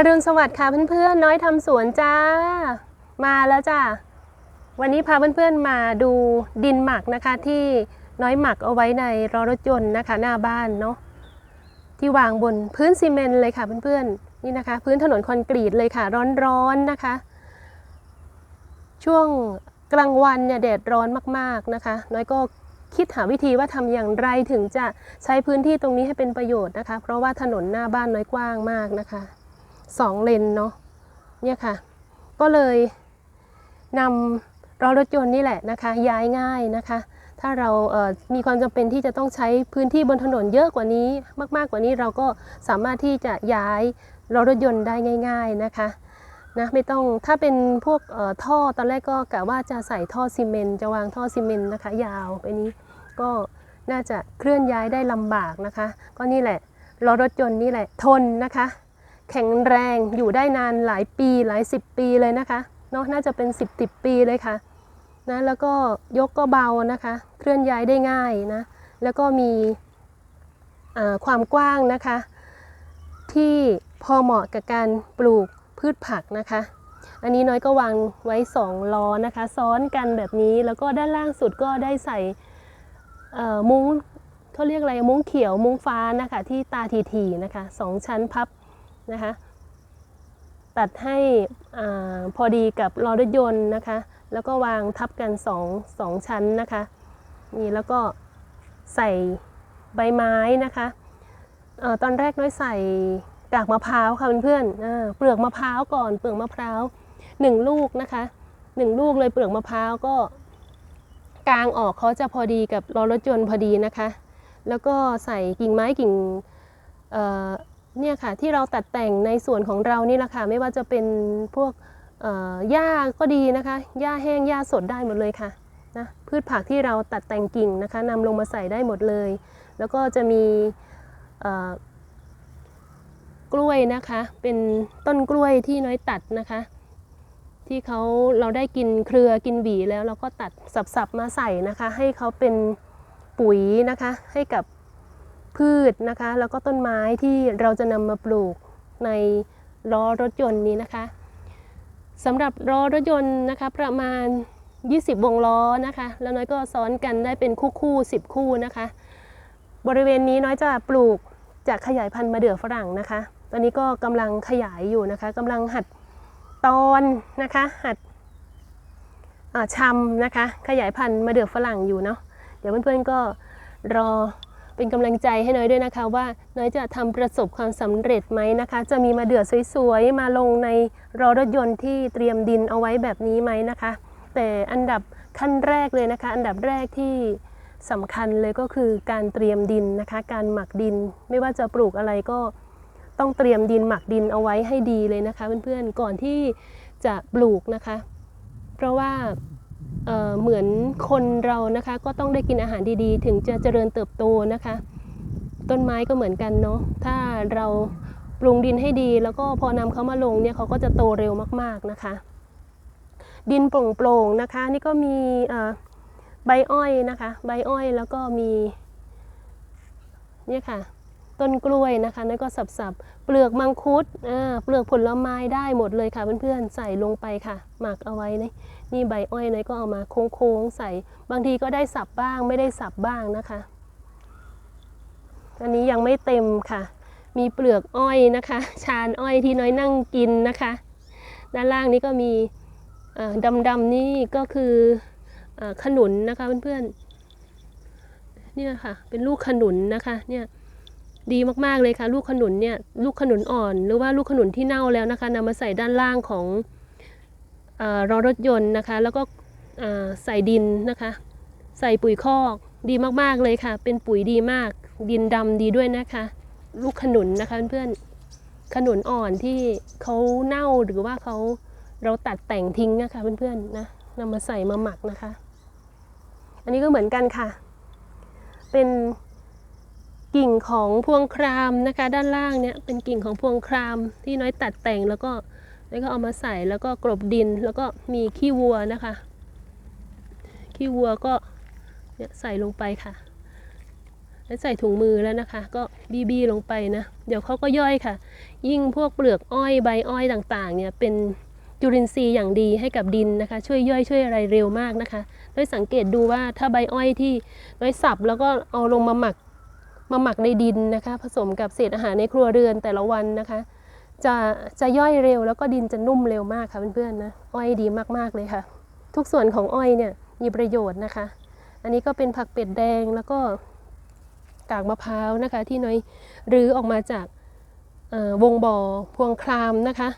อรุณสวัสดิ์ค่ะเพื่อนๆ น้อยทำสวนจ้า มาแล้วจ้าวันนี้พาเพื่อนๆมาดูดินหมักนะคะที่น้อยหมักเอาไว้ในรอรถยนต์นะคะ หน้าบ้านเนาะที่วางบนพื้นซีเมนต์เลยค่ะเพื่อนๆนี่นะคะ พื้นถนนคอนกรีตเลยค่ะ ร้อนๆนะคะ ช่วงกลางวันเนี่ยแดดร้อนมากๆนะคะ น้อยก็คิดหาวิธีว่าทำอย่างไรถึงจะใช้พื้นที่ตรงนี้ให้เป็นประโยชน์นะคะ เพราะว่าถนนหน้าบ้านน้อยกว้างมากนะคะ สองเลนเนาะเนี่ยค่ะ ก็เลยนำรถรถยนต์นี่แหละนะคะ ย้ายง่ายนะคะ ถ้าเราเออมีความจำเป็นที่จะต้องใช้พื้นที่บนถนนเยอะกว่านี้ มากๆกว่านี้เราก็สามารถที่จะย้ายรถรถยนต์ได้ง่าย ๆนะคะนะไม่ต้องถ้าเป็นพวกท่อตอนแรกก็กะว่าจะใส่ท่อซีเมนต์จะวางท่อซีเมนต์นะคะ ยาวไปนี้ก็น่าจะเคลื่อนย้ายได้ลำบากนะคะ ก็นี่แหละรถรถยนต์นี่แหละทนนะคะ แข็งแรงอยู่ได้นานหลายปีหลายสิบปีเลยนะคะเนาะน่าจะเป็น 10บติปีเลยค่ะนะแล้วก็ยกก็เบานะคะ เคลื่อนย้ายได้ง่ายนะแล้วก็มีความกว้างนะคะ ที่พอเหมาะกับการปลูกพืชผักนะคะ อันนี้น้อยก็วางไว้ 2 ล้อนะคะ ซ้อนกันแบบนี้แล้วก็ด้านล่างสุดก็ได้ใส่มุ้งเขาเรียกอะไรมุ้งเขียวมุ้งฟ้านะคะ ที่ตาทีๆนะคะสองชั้นพับ นะคะ ตัดให้อพอดีกับล้อรถยนต์นะคะ แล้วก็วางทับกันสองสองชั้นนะคะนี่แล้วก็ใส่ใบไม้นะคะออตอนแรกน้อยใส่กากมะพร้าวค่ะเพื่อนๆอ่าเปลือกมะพร้าวก่อนเปลือกมะพร้าวหนึ่งลูกนะคะหนึ่งลูกเลยเปลือกมะพร้าวก็กางออกเขาจะพอดีกับล้อรถยนต์พอดีนะคะ แล้วก็ใส่กิ่งไม้กิ่ง เนี่ยค่ะที่เราตัดแต่งในส่วนของเรานี่แหละค่ะไม่ว่าจะเป็นพวกหญ้าก็ดีนะคะหญ้าแห้งหญ้าสดได้หมดเลยค่ะนะพืชผักที่เราตัดแต่งกิ่งนะคะนำลงมาใส่ได้หมดเลย แล้วก็จะมีกล้วยนะคะ เป็นต้นกล้วยที่น้อยตัดนะคะ ที่เขาเราได้กินเครือกินหวีแล้วเราก็ตัดสับๆมาใส่นะคะ ให้เขาเป็นปุ๋ยนะคะให้กับ พืชนะคะ แล้วก็ต้นไม้ที่เราจะนำมาปลูกในล้อรถยนต์นี้นะคะสำหรับล้อรถยนต์นะคะประมาณ 20 วงล้อนะคะ แล้วน้อยก็ซ้อนกันได้เป็นคู่คู่10 คู่นะคะ บริเวณนี้น้อยจะปลูกจากขยายพันธุ์มะเดื่อฝรั่งนะคะ ตอนนี้ก็กำลังขยายอยู่นะคะกำลังหัดตอนนะคะ หัดอ่าชำนะคะ ขยายพันธุ์มะเดื่อฝรั่งอยู่เนาะเดี๋ยวเพื่อนๆก็รอ เป็นกำลังใจให้น้อยด้วยนะคะว่าน้อยจะทำประสบความสำเร็จไหมนะคะ จะมีมาเดือดสวยๆ มาลงในรอรถยนต์ที่เตรียมดินเอาไว้แบบนี้ไหมนะคะ แต่อันดับขั้นแรกเลยนะคะ อันดับแรกที่สำคัญเลยก็คือการเตรียมดินนะคะ การหมักดินไม่ว่าจะปลูกอะไรก็ต้องเตรียมดินหมักดินเอาไว้ให้ดีเลยนะคะ เพื่อนๆก่อนที่จะปลูกนะคะ เพราะว่า เเหมือนคนเรานะคะก็ต้องได้กินอาหารดีๆ ถึงจะเจริญเติบโตนะคะ ต้นไม้ก็เหมือนกันเนาะถ้าเราปรุงดินให้ดี แล้วก็พอนำเขามาลงเนี่ยเขาก็จะโตเร็วมากๆนะคะ ดินโปร่งๆนะคะ นี่ก็มีใบอ้อยนะคะ ใบอ้อยแล้วก็มีเนี่ยค่ะ ต้นกล้วยนะคะนั่นก็สับๆเปลือกมังคุดเปลือกผลไม้ได้หมดเลยค่ะเพื่อนๆใส่ลงไปค่ะ หมักเอาไว้นะนี่ใบอ้อยน้อยก็เอามาโค้งๆใส่ บางทีก็ได้สับบ้างไม่ได้สับบ้างนะคะ อันนี้ยังไม่เต็มค่ะ มีเปลือกอ้อยนะคะ ชานอ้อยที่น้อยนั่งกินนะคะ ด้านล่างนี้ก็มีดำๆนี่ก็คือเออขนุนนะคะเพื่อนๆเนี่ยค่ะเป็นลูกขนุนนะคะเนี่ย ดีมากๆเลยค่ะ ลูกขนุนเนี่ยลูกขนุนอ่อน หรือว่าลูกขนุนที่เน่าแล้วนะคะนำมาใส่ด้านล่างของอ่อรอรถยนต์นะคะ แล้วก็อ่อใส่ดินนะคะ ใส่ปุ๋ยคอกดีมากๆเลยค่ะ เป็นปุ๋ยดีมาก ดินดำดีด้วยนะคะ ลูกขนุนนะคะเพื่อนๆขนุนอ่อนที่เขาเน่าหรือว่าเขาเราตัดแต่งทิ้งนะคะเพื่อนๆนะนำมาใส่มาหมักนะคะ อันนี้ก็เหมือนกันค่ะ เป็น กิ่งของพวงครามนะคะ ด้านล่างเนี่ยเป็นกิ่งของพวงครามที่น้อยตัดแต่งแล้วก็แล้วก็เอามาใส่แล้วก็กลบดินแล้วก็มีขี้วัวนะคะ ขี้วัวก็เนี่ยใส่ลงไปค่ะ แล้วใส่ถุงมือแล้วนะคะ ก็บีบีลงไปนะ เดี๋ยวเขาก็ย่อยค่ะ ยิ่งพวกเปลือกอ้อยใบอ้อยต่างๆ เนี่ยเป็นจุลินทรีย์อย่างดีให้กับดินนะคะ ช่วยย่อยช่วยอะไรเร็วมากนะคะ ด้วยสังเกตดูว่าถ้าใบอ้อยที่น้อยสับแล้วก็เอาลงมาหมัก มาหมักในดินนะคะ ผสมกับเศษอาหารในครัวเรือนแต่ละวันนะคะ จะจะย่อยเร็วแล้วก็ดินจะนุ่มเร็วมากค่ะเพื่อนๆนะอ้อยดีมากๆเลยค่ะ ทุกส่วนของอ้อยเนี่ยมีประโยชน์นะคะ อันนี้ก็เป็นผักเป็ดแดงแล้วก็กากมะพร้าวนะคะ ที่น้อยรื้อออกมาจากวงบ่อพวงครามนะคะ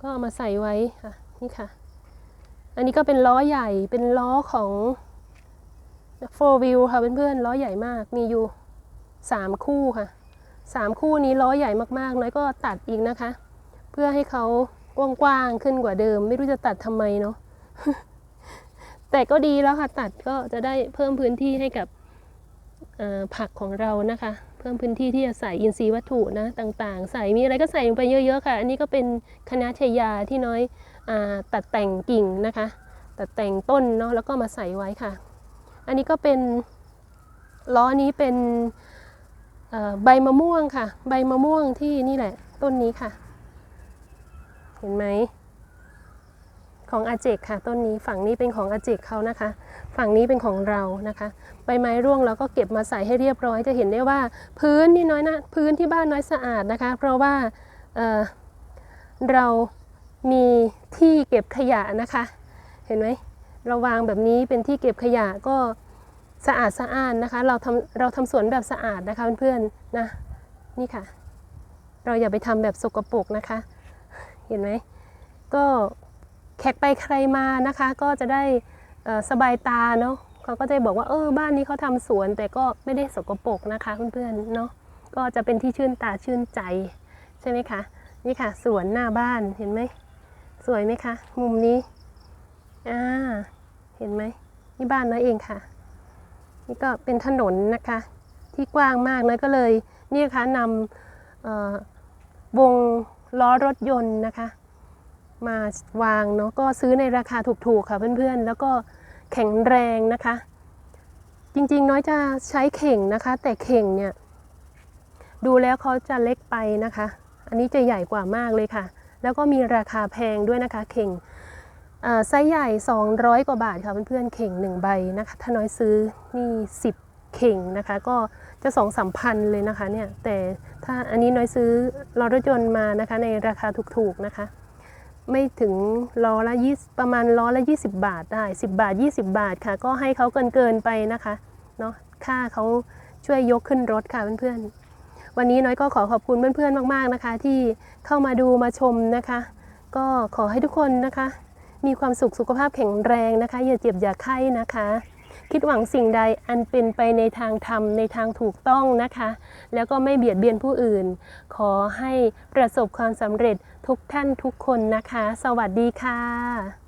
ก็เอามาใส่ไว้ค่ะนี่ค่ะ อันนี้ก็เป็นล้อใหญ่เป็นล้อของ four wheel ค่ะเพื่อนๆล้อใหญ่มากมีอยู่สามคู่ค่ะสามคู่นี้ล้อใหญ่มากๆน้อยก็ตัดอีกนะคะ เพื่อให้เขากว้างๆขึ้นกว่าเดิม ไม่รู้จะตัดทำไมเนาะแต่ก็ดีแล้วค่ะตัดก็จะได้เพิ่มพื้นที่ให้กับผักของเรานะคะ เพิ่มพื้นที่ที่จะใส่อินทรีย์วัตถุนะต่างๆ ใส่มีอะไรก็ใส่ลงไปเยอะๆค่ะ อันนี้ก็เป็นคณะชยาที่น้อยอตัดแต่งกิ่งนะคะ ตัดแต่งต้นเนาะแล้วก็มาใส่ไว้ค่ะ อันนี้ก็เป็นล้อนี้เป็นใบมะม่วงค่ะ ใบมะม่วงที่นี่แหละ ต้นนี้ค่ะ เห็นไหมของอาเจกค่ะ ต้นนี้ฝั่งนี้เป็นของอาเจกเขานะคะ ฝั่งนี้เป็นของเรานะคะใบไม้ร่วงเราก็เก็บมาใส่ให้เรียบร้อยจะเห็นได้ว่าพื้นที่น้อยนะพื้นที่บ้านน้อยสะอาดนะคะ เพราะว่าเเรามีที่เก็บขยะนะคะ เห็นไหม เราวางแบบนี้เป็นที่เก็บขยะก็สะอาดสะอ้านนะคะ เราทำเราทำสวนแบบสะอาดนะคะเพื่อนๆนะนี่ค่ะ เราอย่าไปทำแบบสกปรกนะคะ เห็นไหมก็แขกไปใครมานะคะ ก็จะได้สบายตาเนาะเขาก็จะบอกว่าเออบ้านนี้เขาทำสวนแต่ก็ไม่ได้สกปรกนะคะเพื่อนๆเนาะก็จะเป็นที่ชื่นตาชื่นใจใช่ไหมคะนี่ค่ะ สวนหน้าบ้านเห็นไหมสวยไหมคะ มุมนี้ อ่าเห็นไหมนี่บ้านน้อยเองค่ะ นี่ก็เป็นถนนนะคะ ที่กว้างมากน้อยก็เลยนี่นะคะนำวงล้อรถยนต์นะคะ มาวางเนาะก็ซื้อในราคาถูกๆค่ะเพื่อนๆ แล้วก็แข็งแรงนะคะ จริงๆน้อยจะใช้เข่งนะคะ แต่เข่งเนี่ยดูแล้วเขาจะเล็กไปนะคะ อันนี้จะใหญ่กว่ามากเลยค่ะ แล้วก็มีราคาแพงด้วยนะคะ เข่ง ไซส์ใหญ่ 200 กว่าบาทค่ะเพื่อนๆเข่ง 1 ใบนะคะ ถ้าน้อยซื้อนี่ 10 เข่งนะคะ ก็จะ2 3 0 0พันเลยนะคะเนี่ย แต่ถ้าอันนี้น้อยซื้อลอรถยนต์มานะคะในราคาถูกๆนะคะ ไม่ถึงล้อละยี่ประมาณล้อละ 20 บาทได้ 10 บาท 20 บาทค่ะ ก็ให้เขาเกินเกินไปนะคะเนาะค่าเขาช่วยยกขึ้นรถค่ะเพื่อนๆ วันนี้น้อยก็ขอขอบคุณเพื่อนๆมาก ๆนะคะ ที่เข้ามาดูมาชมนะคะ ก็ขอให้ทุกคนนะคะ มีความสุขสุขภาพแข็งแรงนะคะ อย่าเจ็บอย่าไข้นะคะ คิดหวังสิ่งใดอันเป็นไปในทางธรรมในทางถูกต้องนะคะ แล้วก็ไม่เบียดเบียนผู้อื่น ขอให้ประสบความสำเร็จทุกท่านทุกคนนะคะ สวัสดีค่ะ